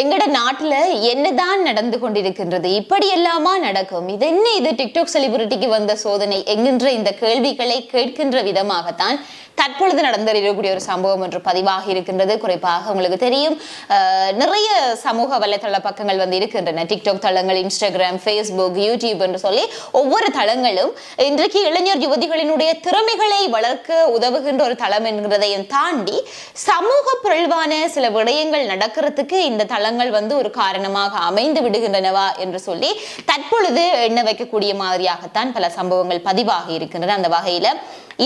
எங்கட நாட்டில் என்னதான் நடந்து கொண்டிருக்கின்றது இப்படி எல்லாமா நடக்கும்? இது என்ன இது டிக்டாக் செலிபிரிட்டிக்கு வந்த சோதனை? என்கின்ற இந்த கேள்விகளை கேட்கின்ற விதமாகத்தான் தற்பொழுது நடந்திருக்கக்கூடிய ஒரு சம்பவம் என்று பதிவாகி இருக்கின்றது. குறிப்பாக உங்களுக்கு தெரியும் நிறைய சமூக வலைதள பக்கங்கள் வந்து இருக்கின்றன. டிக்டாக் தளங்கள் இன்ஸ்டாகிராம் ஃபேஸ்புக் யூடியூப் என்று சொல்லி ஒவ்வொரு தளங்களும் இன்றைக்கு இளைஞர் யுவதிகளினுடைய திறமைகளை வளர்க்க உதவுகின்ற ஒரு தளம் என்கிறதையும் தாண்டி சமூக பொருள்வான சில விடயங்கள் நடக்கிறதுக்கு இந்த தளம் தளங்கள் வந்து ஒரு காரணமாக அமைந்து விடுகின்றனவா என்று சொல்லி தற்பொழுது எண்ண வைக்கக்கூடிய மாதிரியாகத்தான் பல சம்பவங்கள் பதிவாகி இருக்கின்றன. அந்த வகையில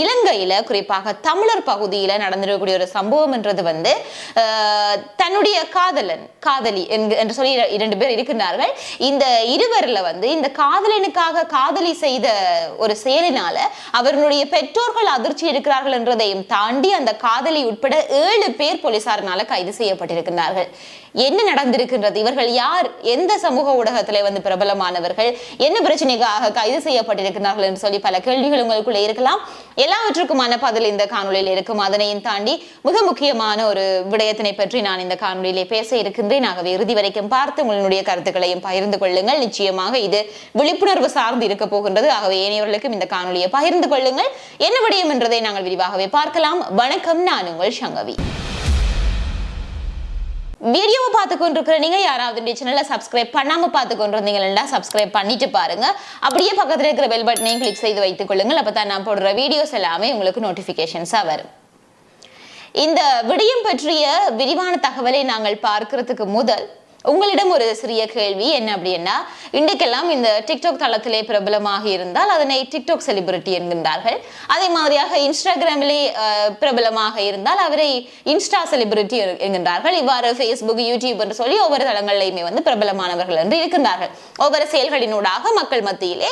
இலங்கையில குறிப்பாக தமிழர் பகுதியில நடந்திருக்கக்கூடிய ஒரு சம்பவம் என்றது வந்து தன்னுடைய காதலன் காதலி என்று சொல்லி இரண்டு பேர் இருக்கின்றார்கள். இந்த இருவர்ல வந்து இந்த காதலனுக்காக காதலி செய்த ஒரு செயலினால அவர்களுடைய பெற்றோர்கள் அதிர்ச்சி இருக்கிறார்கள் என்றதையும் தாண்டி அந்த காதலி உட்பட ஏழு பேர் போலீசாரினால கைது செய்யப்பட்டிருக்கிறார்கள் என்ன நடந்திருக்கின்றது? இவர்கள் யார்? எந்த சமூக ஊடகத்திலே வந்து பிரபலமானவர்கள்? என்ன பிரச்சனைக்காக கைது செய்யப்பட்டிருக்கிறார்கள் என்று சொல்லி பல கேள்விகள் உங்களுக்குள்ளே இருக்கலாம். எல்லாவற்றுக்குமான பதில் இந்த காணொலியில் இருக்கும். அதனையும் தாண்டி மிக முக்கியமான ஒரு விடயத்தினை பற்றி நான் இந்த காணொலியிலே பேச இருக்கின்றேன். ஆகவே இறுதி வரைக்கும் பார்த்து உங்களுடைய கருத்துக்களையும் பகிர்ந்து கொள்ளுங்கள். நிச்சயமாக இது விழிப்புணர்வு சார்ந்து இருக்க போகின்றது. ஆகவே ஏனையவர்களுக்கும் இந்த காணொலியை பகிர்ந்து கொள்ளுங்கள். என்ன விடயம் என்றதை நாங்கள் விரிவாகவே பார்க்கலாம். வணக்கம். நான் உங்கள் சங்கவி. வீடியோவை பார்த்து கொண்டிருக்கிற நீங்கள் யாராவது இந்த சேனலை சப்ஸ்கிரைப் பண்ணாமல் பார்த்து கொண்டிருந்தீங்கன்னா சப்ஸ்கிரைப் பண்ணிட்டு பாருங்க. அப்படியே பக்கத்தில் இருக்கிற பெல் பட்டனையும் கிளிக் செய்து வைத்துக் கொள்ளுங்கள். அப்பதான் நான் போடுற வீடியோஸ் எல்லாமே உங்களுக்கு நோட்டிஃபிகேஷன்ஸாக வரும். இந்த விடயம் பற்றிய விரிவான தகவலை நாங்கள் பார்க்கறதுக்கு முதல் உங்களிடம் ஒரு சிறிய கேள்வி என்ன அப்படின்னா இன்றைக்கெல்லாம் இந்த டிக்டாக் தளத்திலே பிரபலமாக இருந்தால் அதனை டிக்டாக் செலிபிரிட்டி என்கின்றார்கள். அதே மாதிரியாக இன்ஸ்டாகிராமிலே பிரபலமாக இருந்தால் அவரை இன்ஸ்டா செலிபிரிட்டி என்கின்றார்கள். இவ்வாறு ஃபேஸ்புக் யூடியூப் என்று சொல்லி ஒவ்வொரு தளங்களிலுமே வந்து பிரபலமானவர்கள் என்று இருக்கின்றார்கள். ஒவ்வொரு செயல்களினூடாக மக்கள் மத்தியிலே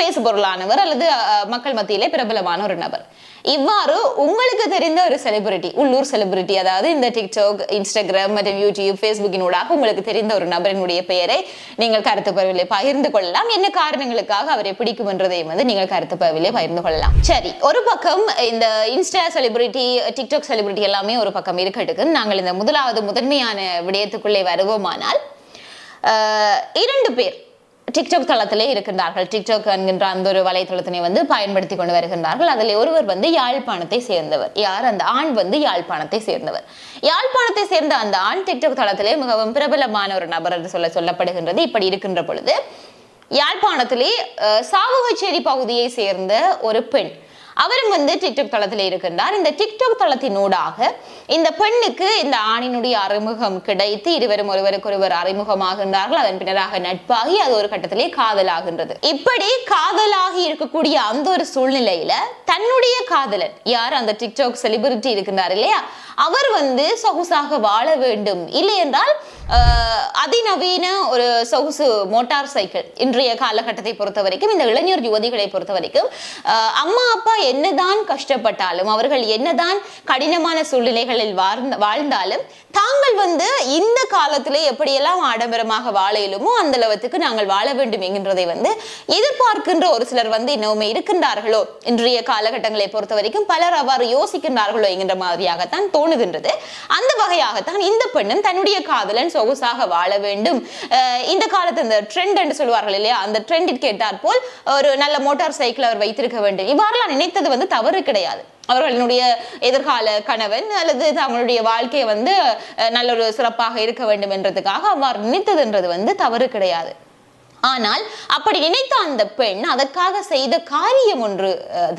பேசுபொருளானவர் அல்லது மக்கள் மத்தியிலே பிரபலமான ஒரு நபர். இவ்வாறு உங்களுக்கு தெரிந்த ஒரு செலிபிரிட்டி உள்ளூர் செலிபிரிட்டி அதாவது இந்த டிக்டாக் இன்ஸ்டாகிராம் மற்றும் யூடியூப் ஃபேஸ்புக்கினூடாக உங்களுக்கு தெரிந்த ஒரு நபரினுடைய பெயரை நீங்கள் கருத்து பரவிலே பகிர்ந்து கொள்ளலாம். என்ன காரணங்களுக்காக அவரை பிடிக்கும் என்றதையும் வந்து நீங்கள் கருத்து பரவிலே பகிர்ந்து கொள்ளலாம். சரி ஒரு பக்கம் இந்த இன்ஸ்டா செலிபிரிட்டி டிக்டாக் செலிபிரிட்டி எல்லாமே ஒரு பக்கம் இருக்கட்டுக்கு நாங்கள் இந்த முதலாவது முதன்மையான விடயத்துக்குள்ளே வருவோமானால் இரண்டு பேர் டிக்டாக் தளத்திலே இருக்கின்றார்கள். டிக்டாக் என்கின்ற அந்த ஒரு வலைத்தளத்தினை வந்து பயன்படுத்தி கொண்டு வருகின்றார்கள். அதில் ஒருவர் வந்து யாழ்ப்பாணத்தை சேர்ந்தவர். யார்? அந்த ஆண் வந்து யாழ்ப்பாணத்தை சேர்ந்தவர். யாழ்ப்பாணத்தை சேர்ந்த அந்த ஆண் டிக்டாக் தளத்திலே மிகவும் பிரபலமான ஒரு நபர் என்று சொல்ல சொல்லப்படுகின்றது. இப்படி இருக்கின்ற பொழுது யாழ்ப்பாணத்திலே அஹ், சாவுகச்சேரி பகுதியை சேர்ந்த ஒரு பெண் அவரும் வந்து டிக்டாக் தளத்தில் இருக்கின்றார். இந்த டிக்டாக் தளத்தினூடாக இந்த பெண்ணுக்கு இந்த ஆணினுடைய அறிமுகம் கிடைத்து இருவரும் ஒருவருக்கு ஒருவர் அறிமுகமாகின்றார்கள். அதன் பின்னராக நட்பாகி அது ஒரு கட்டத்திலே காதலாகின்றது. இப்படி காதலாகி இருக்கக்கூடிய அந்த ஒரு சூழ்நிலையில தன்னுடைய காதலன் யார்? அந்த டிக்டாக் செலிபிரிட்டி இருக்கின்றார் இல்லையா? அவர் வந்து சொகுசாக வாழ வேண்டும். இல்லை என்றால் அதிநவீன ஒரு சொகுசு மோட்டார் சைக்கிள் இன்றைய காலகட்டத்தை பொறுத்த வரைக்கும் இந்த இளைஞர் யுவதிகளை பொறுத்த வரைக்கும் அஹ், அம்மா அப்பா என்னதான் கஷ்டப்பட்டாலும் அவர்கள் என்னதான் கடினமான சூழ்நிலைகளில் வாழ்ந்தாலும் தாங்கள் வந்து இந்த காலத்திலே எப்படியெல்லாம் ஆடம்பரமாக வாழ இயலுமோ அந்த அளவுக்கு நாங்கள் வாழ வேண்டும் என்கின்றதை வந்து எதிர்பார்க்கின்ற ஒரு சிலர் வந்து இன்னுமே இருக்கின்றார்களோ? இன்றைய காலகட்டங்களை பொறுத்த வரைக்கும் பலர் அவ்வாறு யோசிக்கின்றார்களோ என்கின்ற மாதிரியாகத்தான் தோணுகின்றது. அந்த வகையாகத்தான் இந்த பெண்ணும் தன்னுடைய காதலன் சொகுசாக வாழ வேண்டும். இந்த காலத்து இந்த ட்ரெண்ட் என்று சொல்வார்கள் இல்லையா? அந்த ட்ரெண்டிற்கு ஏற்றாற் போல் ஒரு நல்ல மோட்டார் சைக்கிள் அவர் வைத்திருக்க வேண்டும். இவ்வாறெல்லாம் நினைத்தது வந்து தவறு கிடையாது. அவர்களுடைய எதிர்கால கணவன் அல்லது அவங்களுடைய வாழ்க்கையை வந்து நல்ல ஒரு சிறப்பாக இருக்க வேண்டும் என்றதுக்காக அவ்வாறு நினைத்ததுன்றது வந்து தவறு கிடையாது. ஆனால் அப்படி நினைத்த அந்த பெண் அதற்காக செய்த காரியம் ஒன்று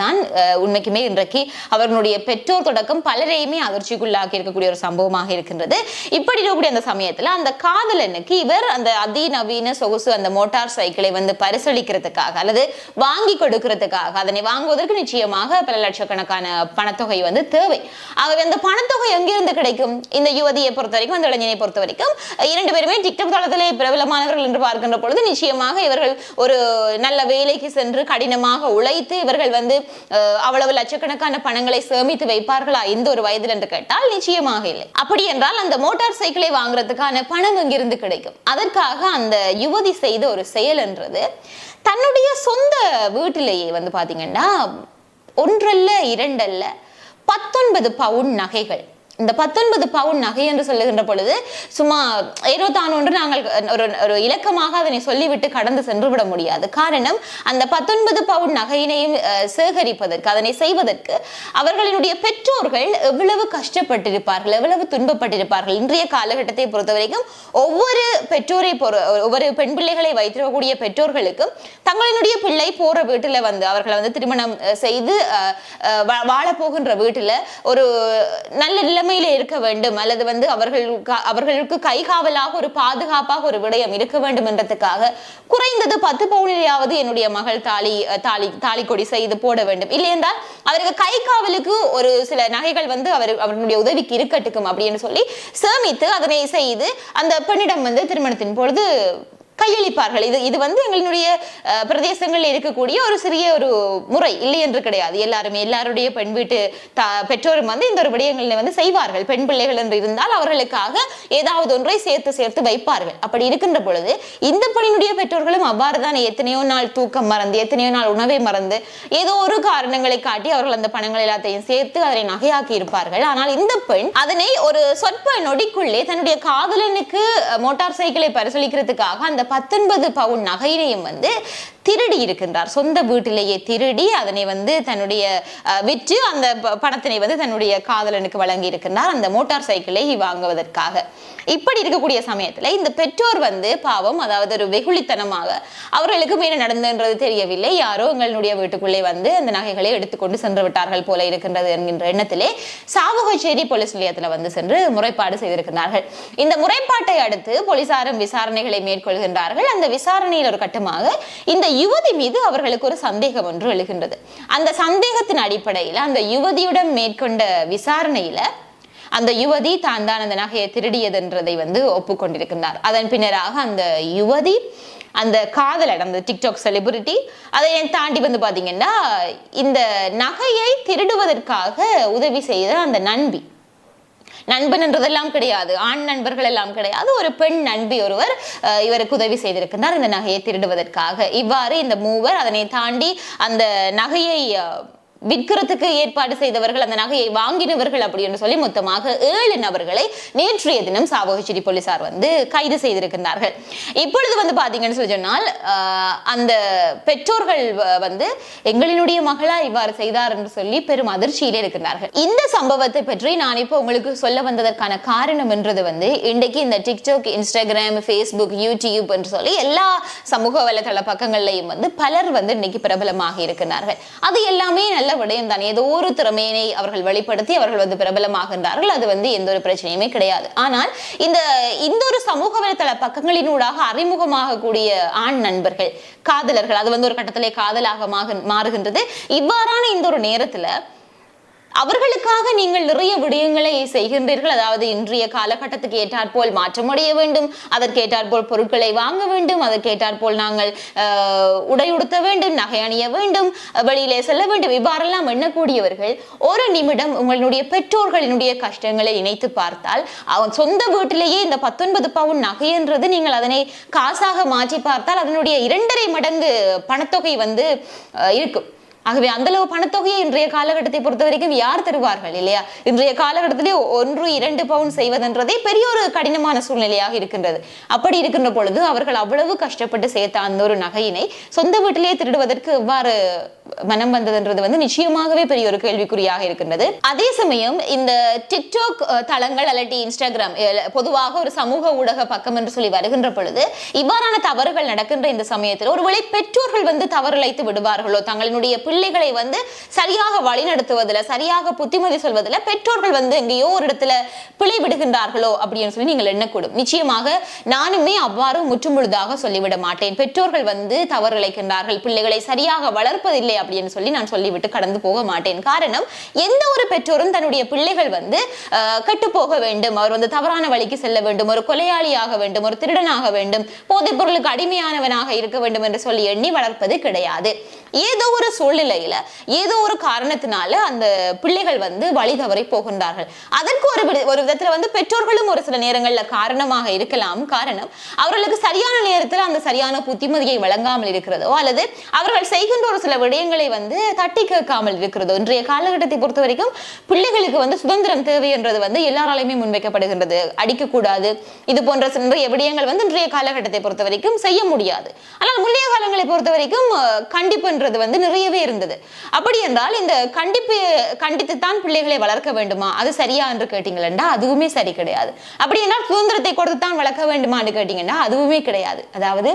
தான் உண்மைக்குமே இன்றைக்கு அவர்களுடைய பெற்றோர் தொடக்கம் பலரையுமே அதிர்ச்சிக்குள்ளாக்கி இருக்கக்கூடிய ஒரு சம்பவமாக இருக்கின்றது. இப்படி இருக்கக்கூடிய அந்த சமயத்துல அந்த காதலனுக்கு இவர் அந்த அதிநவீன சொகுசு அந்த மோட்டார் சைக்கிளை வந்து பரிசளிக்கிறதுக்காக அல்லது வாங்கி கொடுக்கிறதுக்காக அதனை வாங்குவதற்கு நிச்சயமாக பல லட்சக்கணக்கான பணத்தொகை வந்து தேவை. ஆகவே அந்த பணத்தொகை எங்கிருந்து கிடைக்கும்? இந்த யுவதியை பொறுத்த வரைக்கும் அந்த இளைஞனை பொறுத்த வரைக்கும் இரண்டு பேருமே டிக்டாக் தளத்திலே பிரபலமானவர்கள் என்று பார்க்கின்ற பொழுது நிச்சயம் நிச்சயமாக இவர்கள் ஒரு நல்ல வேலைக்கு சென்று கடினமாக உழைத்து இவர்கள் வந்து அவ்வளவு லட்சக்கணக்கான பணங்களை சேமித்து வைப்பார்களா? இந்த ஒரு வயதில் என்று கேட்டால் நிச்சயமாக இல்லை. அப்படி என்றால் அந்த மோட்டார் சைக்கிளை வாங்குறதுக்கான பணம் இங்கிருந்து கிடைக்கும். அதற்காக அந்த யுவதி செய்த ஒரு செயல் என்றது. தன்னுடைய சொந்த வீட்டிலேயே வந்து பாத்தீங்கன்னா ஒன்றல்ல இரண்டல்ல பத்தொன்பது பவுன் நகைகள். இந்த பத்தொன்பது பவுன் நகை என்று சொல்லுகின்ற பொழுது சும்மா இருபத்தானு ஒன்று நாங்கள் ஒரு ஒரு இலக்கமாக அதனை சொல்லிவிட்டு கடந்து சென்று விட முடியாது. காரணம் அந்த பத்தொன்பது பவுன் நகையினையும் சேகரிப்பதற்கு அதனை செய்வதற்கு அவர்களினுடைய பெற்றோர்கள் எவ்வளவு கஷ்டப்பட்டிருப்பார்கள் எவ்வளவு துன்பப்பட்டிருப்பார்கள். இன்றைய காலகட்டத்தை பொறுத்த வரைக்கும் ஒவ்வொரு பெற்றோரை பொறு ஒவ்வொரு பெண் பிள்ளைகளை வைத்திருக்கக்கூடிய பெற்றோர்களுக்கும் தங்களினுடைய பிள்ளை போற வீட்டில் வந்து அவர்களை வந்து திருமணம் செய்து வாழப்போகின்ற வீட்டில் வா- ஒரு நல்ல தலைமையில இருக்க வேண்டும். அல்லது வந்து அவர்களுக்கு அவர்களுக்கு கைகாவலாக ஒரு பாதுகாப்பாக ஒரு விடயம் இருக்க வேண்டும் என்றதுக்காக குறைந்தது பத்து பவுனிலையாவது என்னுடைய மகள் தாலி தாலி தாலி கொடி செய்து போட வேண்டும். இல்லை என்றால் அவருக்கு கை காவலுக்கு ஒரு சில நகைகள் வந்து அவர் அவருடைய உதவிக்கு இருக்கட்டுக்கும் அப்படின்னு சொல்லி சேமித்து அதனை செய்து அந்த பெண்ணிடம் வந்து திருமணத்தின் பொழுது கையளிப்பார்கள். இது இது வந்து எங்களுடைய பிரதேசங்களில் இருக்கக்கூடிய ஒரு சிறிய ஒரு முறை. இல்லை என்று கிடையாது. எல்லாருமே எல்லாருடைய பெண் வீட்டு பெற்றோரும் வந்து இந்த ஒரு விடயங்களை வந்து செய்வார்கள். பெண் பிள்ளைகள் என்று இருந்தால் அவர்களுக்காக ஏதாவது ஒன்றை சேர்த்து சேர்த்து வைப்பார்கள். அப்படி இருக்கின்ற பொழுது இந்த பெண்ணினுடைய பெற்றோர்களும் அவ்வாறு தான் எத்தனையோ நாள் தூக்கம் மறந்து எத்தனையோ நாள் உணவை மறந்து ஏதோ ஒரு காரணங்களை காட்டி அவர்கள் அந்த பணங்கள் எல்லாத்தையும் சேர்த்து அதனை நகையாக்கி இருப்பார்கள். ஆனால் இந்த பெண் அதனை ஒரு சொற்ப நொடிக்குள்ளே தன்னுடைய காதலனுக்கு மோட்டார் சைக்கிளை பரிசளிக்கிறதுக்காக அந்த பத்தொன்பது பவுன் நகையினையும் வந்து திருடி இருக்கின்றார். சொந்த வீட்டிலேயே திருடி அதனை வந்து தன்னுடைய விற்று அந்த பணத்தினை வந்து தன்னுடைய காதலனுக்கு வழங்கி இருக்கின்றார். அந்த மோட்டார் சைக்கிளை வாங்குவதற்காக. இப்படி இருக்கக்கூடிய சமயத்துல இந்த பெற்றோர் வந்து பாவம் அதாவது ஒரு வெகுளித்தனமாக அவர்களுக்கு மேல நடந்ததுன்றது தெரியவில்லை. யாரோ எங்களுடைய வீட்டுக்குள்ளே வந்து அந்த நகைகளை எடுத்துக்கொண்டு சென்று விட்டார்கள் போல இருக்கின்றது என்கின்ற எண்ணத்திலே சாவகச்சேரி போலீஸ் நிலையத்துல வந்து சென்று முறைப்பாடு செய்திருக்கிறார்கள் இந்த முறைப்பாட்டை அடுத்து போலீசாரும் விசாரணைகளை மேற்கொள்கின்றார்கள். அந்த விசாரணையில் ஒரு கட்டமாக இந்த யுவதி மீது அவர்களுக்கு ஒரு சந்தேகம் ஒன்று எழுகின்றது. அந்த சந்தேகத்தின் அடிப்படையில் அந்த யுவதியுடன் மேற்கொண்ட விசாரணையில அந்த யுவதி தான் தான் அந்த நகையை திருடியதுன்றதை வந்து ஒப்புக்கொண்டிருக்கின்றார். அதன் பின்னராக அந்த யுவதி அந்த காதலர் அந்த டிக்டாக் செலிபிரிட்டி அதை தாண்டி வந்து பாத்தீங்கன்னா இந்த நகையை திருடுவதற்காக உதவி செய்த அந்த நண்பி. நண்பன் என்றதெல்லாம் கிடையாது ஆண் நண்பர்கள் எல்லாம் கிடையாது. ஒரு பெண் நண்பி ஒருவர் அஹ், இவருக்கு உதவி செய்திருக்கின்றார். இந்த நகையை திருடுவதற்காக. இவ்வாறு இந்த மூவர் அதனை தாண்டி அந்த நகையை விற்கிறதுக்கு ஏற்பாடு செய்தவர்கள் அந்த நகையை வாங்கினவர்கள் அப்படின்னு சொல்லி மொத்தமாக ஏழு நபர்களை நேற்றைய தினம் சாவகச்சேரி போலீசார் வந்து கைது செய்திருக்கின்றார்கள். இப்பொழுது வந்து பாத்தீங்கன்னு சொல்லி சொன்னால் அந்த பெற்றோர்கள் வந்து எங்களினுடைய மகளா இவ்வாறு செய்தார் என்று சொல்லி பெரும் அதிர்ச்சியிலே இருக்கின்றார்கள். இந்த சம்பவத்தை பற்றி நான் இப்போ உங்களுக்கு சொல்ல வந்ததற்கான காரணம் என்றது வந்து இன்றைக்கு இந்த டிக்டாக் இன்ஸ்டாகிராம் ஃபேஸ்புக் யூடியூப் என்று சொல்லி எல்லா சமூக வலைதள பக்கங்கள்லையும் வந்து பலர் வந்து இன்னைக்கு பிரபலமாக இருக்கிறார்கள் அது எல்லாமே நல்ல விடயம் தான். ஏதோ ஒரு திறமையினை அவர்கள் வெளிப்படுத்தி அவர்கள் வந்து பிரபலமாகின்றார்கள். அது வந்து எந்த ஒரு பிரச்சனையுமே கிடையாது. ஆனால் இந்த இந்த ஒரு சமூக வலைதள பக்கங்களினூடாக அறிமுகமாகக்கூடிய ஆண் நண்பர்கள் காதலர்கள் அது வந்து ஒரு கட்டத்திலே காதலாக மாறுகின்றது. இவ்வாறான இந்த ஒரு நேரத்துல அவர்களுக்காக நீங்கள் நிறைய விடயங்களை செய்கின்றீர்கள். அதாவது இன்றைய காலகட்டத்துக்கு ஏற்றாற்போல் மாற்றமடைய வேண்டும். அதற்கேற்றாற்போல் பொருட்களை வாங்க வேண்டும். அதற்கேற்றாற்போல் நாங்கள் உடையுடுத்த உடை உடுத்த வேண்டும். நகை அணிய வேண்டும். வெளியிலே செல்ல வேண்டும். இவ்வாறெல்லாம் எண்ணக்கூடியவர்கள் ஒரு நிமிடம் உங்களுடைய பெற்றோர்களினுடைய கஷ்டங்களை இணைத்து பார்த்தால் அவன் சொந்த வீட்டிலேயே இந்த பத்தொன்பது பவுன் நகைன்றது நீங்கள் அதனை காசாக மாற்றி பார்த்தால் அதனுடைய இரண்டரை மடங்கு பணத்தொகை வந்து இருக்கும். ஆகவே அந்த அளவு பணத்தொகையை இன்றைய காலகட்டத்தை பொறுத்த வரைக்கும் யார் தருவார்கள் இல்லையா? இன்றைய காலகட்டத்திலே ஒன்று இரண்டு பவுன் செய்வதென்றதே பெரிய ஒரு கடினமான சூழ்நிலையாக இருக்கின்றது. அப்படி இருக்கின்ற பொழுது அவர்கள் அவ்வளவு கஷ்டப்பட்டு சேர்த்த அந்த ஒரு நகையினை சொந்த வீட்டிலேயே திருடுவதற்கு எவ்வாறு மனம் வந்ததுன்றது வந்து நிச்சயமாகவே பெரிய ஒரு கேள்விக்குறியாக இருக்கின்றது. அதே சமயம் இந்த டிக்டாக் தளங்கள் அல்லட்டி இன்ஸ்டாகிராம் பொதுவாக ஒரு சமூக ஊடக பக்கம் என்று சொல்லி வருகின்ற பொழுது இவ்வாறான தவறுகள் நடக்கின்ற இந்த சமயத்தில் ஒருவேளை பெற்றோர்கள் வந்து தவறுழைத்து விடுவார்களோ தங்களினுடைய பிள்ளைகளை வந்து சரியாக வழிநடத்துவதில் சரியாக புத்திமதி சொல்வதில் பெற்றோர்கள் வந்து எங்கேயோ ஒரு இடத்துல பிழை விடுகின்றார்களோ அப்படின்னு சொல்லி நீங்கள் எண்ணக்கூடும். நிச்சயமாக நானுமே அவ்வாறு முற்றுமுழுதாக சொல்லிவிட மாட்டேன். பெற்றோர்கள் வந்து தவறு இழைக்கின்றார்கள் பிள்ளைகளை சரியாக வளர்ப்பதில்லை அப்படின்னு சொல்லி நான் சொல்லிவிட்டு கடந்து போக மாட்டேன். காரணம் எந்த ஒரு பெற்றோரும் தன்னுடைய பிள்ளைகள் வந்து ஆஹ், கெட்டு போக வேண்டும் அவர் வந்து தவறான வழிக்கு செல்ல வேண்டும் ஒரு கொலையாளியாக வேண்டும் ஒரு திருடனாக வேண்டும் போதைப் பொருளுக்கு அடிமையானவனாக இருக்க வேண்டும் என்று சொல்லி எண்ணி வளர்ப்பது கிடையாது. ஏதோ ஒரு சூழ்நிலையில ஏதோ ஒரு காரணத்தினால அந்த பிள்ளைகள் வந்து வழி தவறி போகின்றார்கள். அதற்கு ஒரு ஒரு விதத்துல வந்து பெற்றோர்களும் ஒரு சில நேரங்கள்ல காரணமாக இருக்கலாம். காரணம் அவர்களுக்கு சரியான நேரத்தில் அந்த சரியான புத்திமதியை வழங்காமல் இருக்கிறதோ அல்லது அவர்கள் செய்கின்ற ஒரு சில விடயங்களை வந்து தட்டி கேட்காமல் இருக்கிறதோ இன்றைய காலகட்டத்தை பொறுத்த வரைக்கும் பிள்ளைகளுக்கு வந்து சுதந்திரம் தேவை என்றது வந்து எல்லாராலையுமே முன்வைக்கப்படுகின்றது. அடிக்கக்கூடாது. இது போன்ற நிறைய விடயங்கள் வந்து இன்றைய காலகட்டத்தை பொறுத்த வரைக்கும் செய்ய முடியாது. ஆனால் முந்தைய காலங்களை பொறுத்த வரைக்கும் அஹ், அப்படின்றது வந்து நிறையவே இருந்தது. அப்படி என்றால் இந்த கண்டிப்பு கண்டித்து தான் பிள்ளைகளை வளர்க்க வேண்டுமா? அது சரியா என்று கேட்டீங்களா அதுவுமே சரி கிடையாது. அப்படி என்றால் சுதந்திரத்தை கொடுத்து தான் வளர்க்க வேண்டுமான்னு கேட்டீங்கன்னா அதுவுமே கிடையாது. அதாவது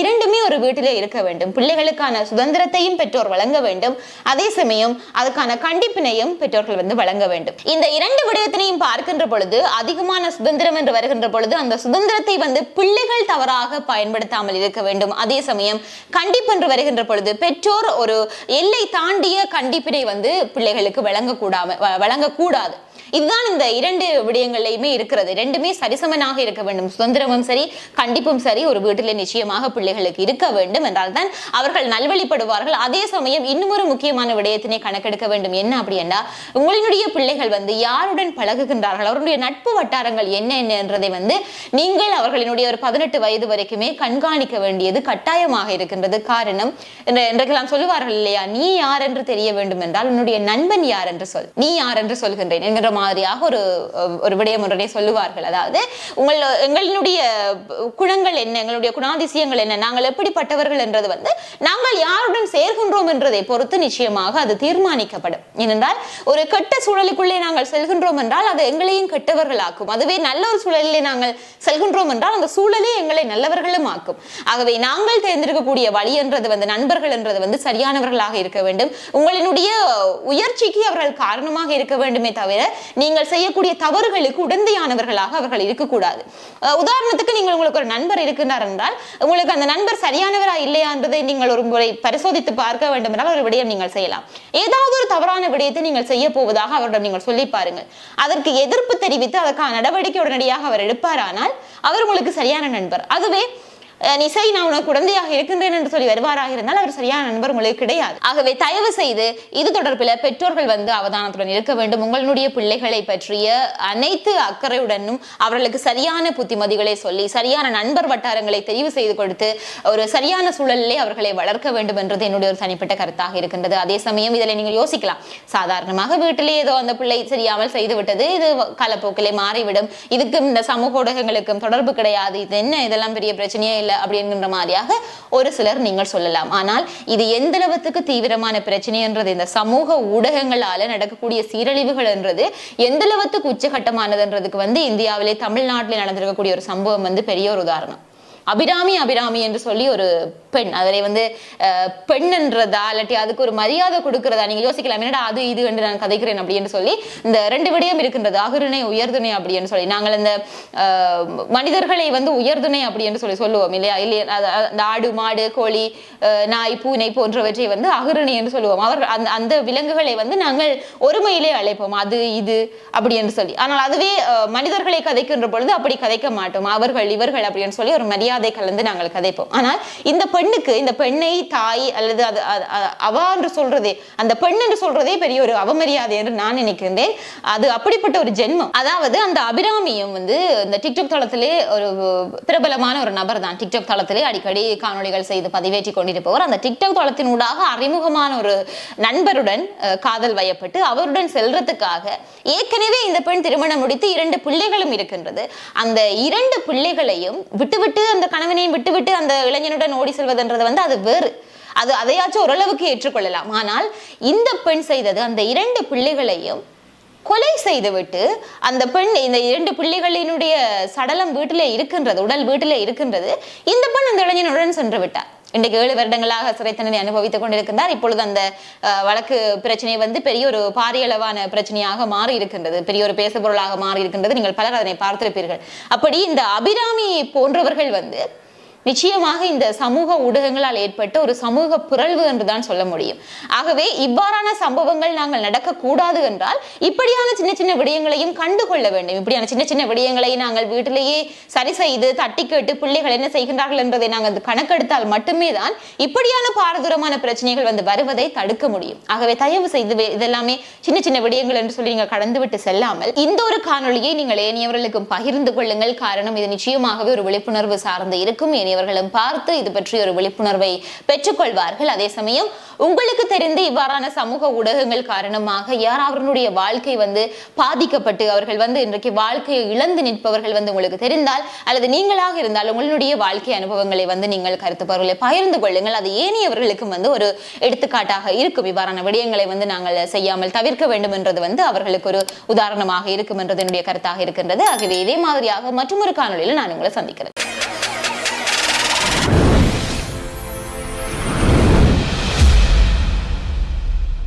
இரண்டுமே ஒரு வீட்டிலே இருக்க வேண்டும். பிள்ளைகளுக்கான சுதந்திரத்தையும் பெற்றோர் வழங்க வேண்டும். அதே சமயம் அதுக்கான கண்டிப்பினையும் பெற்றோர்கள் வந்து வழங்க வேண்டும். இந்த இரண்டு விடயத்தினையும் பார்க்கின்ற பொழுது அதிகமான சுதந்திரம் என்று வருகின்ற பொழுது அந்த சுதந்திரத்தை வந்து பிள்ளைகள் தவறாக பயன்படுத்தாமல் இருக்க வேண்டும். அதே சமயம் கண்டிப்பு என்று வருகின்ற பொழுது பெற்றோர் ஒரு எல்லை தாண்டிய கண்டிப்பினை வந்து பிள்ளைகளுக்கு வழங்கக்கூடாம வழங்கக்கூடாது. இதுதான் இந்த இரண்டு விடயங்கள்லையுமே இருக்கிறது. ரெண்டுமே சரிசமனாக இருக்க வேண்டும். சுதந்திரமும் சரி கண்டிப்பும் சரி ஒரு வீட்டிலே நிச்சயமாக பிள்ளைகளுக்கு இருக்க வேண்டும் என்றால் தான் அவர்கள் நல்வழிப்படுவார்கள். அதே சமயம் இன்னும் முக்கியமான விடயத்தினை கணக்கெடுக்க வேண்டும். என்ன அப்படின்னா உங்களினுடைய பிள்ளைகள் வந்து யாருடன் பழகுகின்றார்கள்? அவருடைய நட்பு வட்டாரங்கள் என்ன என்னன்றதை வந்து நீங்கள் அவர்களினுடைய ஒரு பதினெட்டு வயது வரைக்குமே கண்காணிக்க வேண்டியது கட்டாயமாக இருக்கின்றது. காரணம் இன்று- இன்றைக்கெல்லாம் சொல்லுவார்கள் இல்லையா? நீ யார் என்று தெரிய வேண்டும் என்றால் உன்னுடைய நண்பன் யார் என்று சொல் நீ யார் என்று சொல்கின்றேன் என்கிற மாதிரியாக ஒரு ஒரு விடயம் ஒன்றே சொல்லுவார்கள். அதாவது உங்கள் எங்களினுடைய குணங்கள் என்ன எங்களுடைய குணாதிசயங்கள் என்ன நாங்கள் எப்படிப்பட்டவர்கள் என்றது வந்து நாங்கள் யாருடன் சேர்கின்றோம் என்றதை பொறுத்து நிச்சயமாக அது தீர்மானிக்கப்படும். ஏனென்றால் ஒரு கெட்ட சூழலுக்குள்ளே நாங்கள் செல்கின்றோம் என்றால் அது எங்களையும் கெட்டவர்களாக்கும். அதுவே நல்ல ஒரு சூழலிலே நாங்கள் செல்கின்றோம் என்றால் அந்த சூழலே எங்களை நல்லவர்களும் ஆக்கும். ஆகவே நாங்கள் தேர்ந்தெடுக்கக்கூடிய வழி என்றது வந்து நண்பர்கள் என்றது வந்து சரியானவர்களாக இருக்க வேண்டும். உங்களினுடைய உயர்ச்சிக்கு அவர்கள் காரணமாக இருக்க வேண்டுமே தவிர நீங்கள் செய்யக்கூடிய தவறுகளுக்கு உடந்தையானவர்களாக அவர்கள் இருக்கக்கூடாது. உதாரணத்துக்கு நீங்கள் உங்களுக்கு ஒரு நண்பர் இருக்கின்றார் என்றால் உங்களுக்கு அந்த நண்பர் சரியானவரா இல்லையா என்பதை நீங்கள் ஒரு முறை பரிசோதித்து பார்க்க வேண்டும் என்றால் ஒரு விடயம் நீங்கள் செய்யலாம். ஏதாவது ஒரு தவறான விடயத்தை நீங்கள் செய்ய போவதாக அவரிடம் நீங்கள் சொல்லி பாருங்கள். அதற்கு எதிர்ப்பு தெரிவித்து அதற்கான நடவடிக்கை உடனடியாக அவர் எடுப்பாரானால் அவர் உங்களுக்கு சரியான நண்பர். அதுவே இசை நான் உனக்கு குழந்தையாக இருக்கின்றேன் என்று சொல்லி வருவாராக இருந்தால் அவர் சரியான நண்பர் உங்களுக்கு கிடையாது. ஆகவே தயவு செய்து இது தொடர்பில் பெற்றோர்கள் வந்து அவதானத்துடன் இருக்க வேண்டும். உங்களுடைய பிள்ளைகளை பற்றிய அனைத்து அக்கறையுடனும் அவர்களுக்கு சரியான புத்திமதிகளை சொல்லி சரியான நண்பர் வட்டாரங்களை தெரிவு செய்து கொடுத்து ஒரு சரியான சூழலிலே அவர்களை வளர்க்க வேண்டும் என்றது என்னுடைய ஒரு தனிப்பட்ட கருத்தாக இருக்கின்றது. அதே சமயம் இதில் நீங்கள் யோசிக்கலாம். சாதாரணமாக வீட்டிலே ஏதோ அந்த பிள்ளை சரியாமல் செய்து விட்டது இது காலப்போக்கிலே மாறிவிடும். இதுக்கும் இந்த சமூக ஊடகங்களுக்கும் தொடர்பு கிடையாது. இது என்ன? இதெல்லாம் பெரிய பிரச்சனையே இல்லை அப்படிங்கிற மாதிரியாக ஒரு சிலர் நீங்கள் சொல்லலாம். ஆனால் இது எந்த அளவுக்கு தீவிரமான பிரச்சனை என்றது இந்த சமூக ஊடகங்களால நடக்கக்கூடிய சீரழிவுகள் என்றது எந்த அளவுக்கு உச்சகட்டமானதுன்றதுக்கு வந்து இந்தியாவிலே தமிழ்நாட்டில் நடந்திருக்கக்கூடிய ஒரு சம்பவம் வந்து பெரிய ஒரு உதாரணம். அபிராமி அபிராமி என்று சொல்லி ஒரு பெண். அதில் வந்து பெண்ன்றதா இல்லாட்டி அதுக்கு ஒரு மரியாதை கொடுக்கறதா நீங்க யோசிக்கலாம். என்னடா அது இது என்று நான் கதைக்கிறேன் அப்படின்னு சொல்லி இந்த ரெண்டு விடயம் இருக்கின்றது. அகுருணை உயர்துணை அப்படின்னு சொல்லி. நாங்கள் இந்த மனிதர்களை வந்து உயர்துணை அப்படின்னு சொல்லி சொல்லுவோம் இல்லையா? இல்லையா அந்த ஆடு மாடு கோழி அஹ், நாய் பூனை போன்றவற்றை வந்து அகுருணை என்று சொல்லுவோம். அவர்கள் அந்த அந்த விலங்குகளை வந்து நாங்கள் ஒருமையிலே அழைப்போம். அது இது அப்படி என்று சொல்லி. ஆனால் அதுவே மனிதர்களை கதைக்கின்ற பொழுது அப்படி கதைக்க மாட்டோம். அவர்கள் இவர்கள் அப்படின்னு சொல்லி ஒரு மரியாதை கலந்து நாங்கள் கதைப்போம். ஆனால் இந்த பெண்ணுக்கு இந்த பெண்ணை தாய் அல்லது அது அவா என்று சொல்றதே அந்த பெண் என்று சொல்றதே பெரிய ஒரு அவமரியாதை என்று நான் நினைக்கின்றேன். அது அப்படிப்பட்ட ஒரு ஜென்மம். அதாவது அந்த அபிராமியும் வந்து இந்த டிக்டாக் தளத்திலே ஒரு பிரபலமான ஒரு நபர் தான். டிக்டாக் தளத்திலே அடிக்கடி காணொலிகள் செய்து பதிவேற்றி கொண்டிருப்பவர். அந்த டிக்டாக் தளத்தின் ஊடாக அறிமுகமான ஒரு நண்பருடன் காதல் வயப்பட்டு அவருடன் செல்றதுக்காக ஏற்கனவே இந்த பெண் திருமணம் முடித்து இரண்டு பிள்ளைகளும் இருக்கின்றது. அந்த இரண்டு பிள்ளைகளையும் விட்டுவிட்டு அந்த கணவனையும் விட்டுவிட்டு அந்த இளைஞனுடன் ஓடி செல்வதுன்றது வந்து அது வேறு. அது அதையாச்சும் ஓரளவுக்கு ஏற்றுக்கொள்ளலாம். ஆனால் இந்த பெண் செய்தது அந்த இரண்டு பிள்ளைகளையும் கொலை செய்துவிட்டு அந்த பெண் இந்த இரண்டு பிள்ளைகளினுடைய சடலம் வீட்டிலே இருக்கின்றது உடல் வீட்டிலே இருக்கின்றது. இந்த பெண் அந்த இளைஞனுடன் சென்று விட்டார். இன்றைக்கு ஏழு வருடங்களாக சிறை தண்டனை அனுபவித்துக் கொண்டிருக்கின்றார். இப்பொழுது அந்த அஹ், வழக்கு பிரச்சனை வந்து பெரிய ஒரு பாரியளவான பிரச்சனையாக மாறி இருக்கின்றது பெரிய ஒரு பேசுபொருளாக மாறி இருக்கின்றது நீங்கள் பலர் அதனை பார்த்திருப்பீர்கள். அப்படி இந்த அபிராமி போன்றவர்கள் வந்து நிச்சயமாக இந்த சமூக ஊடகங்களால் ஏற்பட்ட ஒரு சமூக பிறழ்வு என்றுதான் சொல்ல முடியும். ஆகவே இவ்வாறான சம்பவங்கள் நாங்கள் நடக்கக்கூடாது என்றால் இப்படியான சின்ன சின்ன விடயங்களையும் கண்டுகொள்ள வேண்டும். இப்படியான சின்ன சின்ன விடயங்களை நாங்கள் வீட்டிலேயே சரி செய்து தட்டி கேட்டு பிள்ளைகள் என்ன செய்கின்றார்கள் என்பதை நாங்கள் கணக்கெடுத்தால் மட்டுமே தான் இப்படியான பாரதூரமான பிரச்சனைகள் வந்து வருவதை தடுக்க முடியும். ஆகவே தயவு செய்து இதெல்லாமே சின்ன சின்ன விடயங்கள் என்று சொல்லி நீங்கள் கடந்துவிட்டு செல்லாமல் இந்த ஒரு காணொளியை நீங்கள் ஏனையவர்களுக்கும் பகிர்ந்து கொள்ளுங்கள். காரணம் இது நிச்சயமாகவே ஒரு விழிப்புணர்வு சார்ந்து இருக்கும். ஏனையவர்களும் பார்த்து இது பற்றி ஒரு விழிப்புணர்வை பெற்றுக்கொள்வார்கள். அதே சமயம் உங்களுக்கு தெரிந்து இவ்வாறான சமூக ஊடகங்கள் காரணமாக யார் அவர்களுடைய வாழ்க்கை வந்து பாதிக்கப்பட்டு அவர்கள் வந்து இன்றைக்கு வாழ்க்கையை இழந்து நிற்பவர்கள் வந்து உங்களுக்கு தெரிந்தால் அல்லது நீங்களாக இருந்தால் உங்களுடைய வாழ்க்கை அனுபவங்களை வந்து நீங்கள் கருத்து பகிர்ந்து கொள்ளுங்கள். அது ஏனையவர்களுக்கும் வந்து ஒரு எடுத்துக்காட்டாக இருக்கும். இவ்வாறான விடயங்களை வந்து நாங்கள் செய்யாமல் தவிர்க்க வேண்டும் என்றது வந்து அவர்களுக்கு ஒரு உதாரணமாக இருக்கும் என்றது என்னுடைய கருத்தாக இருக்கின்றது. ஆகவே இதே மாதிரியாக மற்றொரு காணொலியில் நான் உங்களை சந்திக்கிறேன்.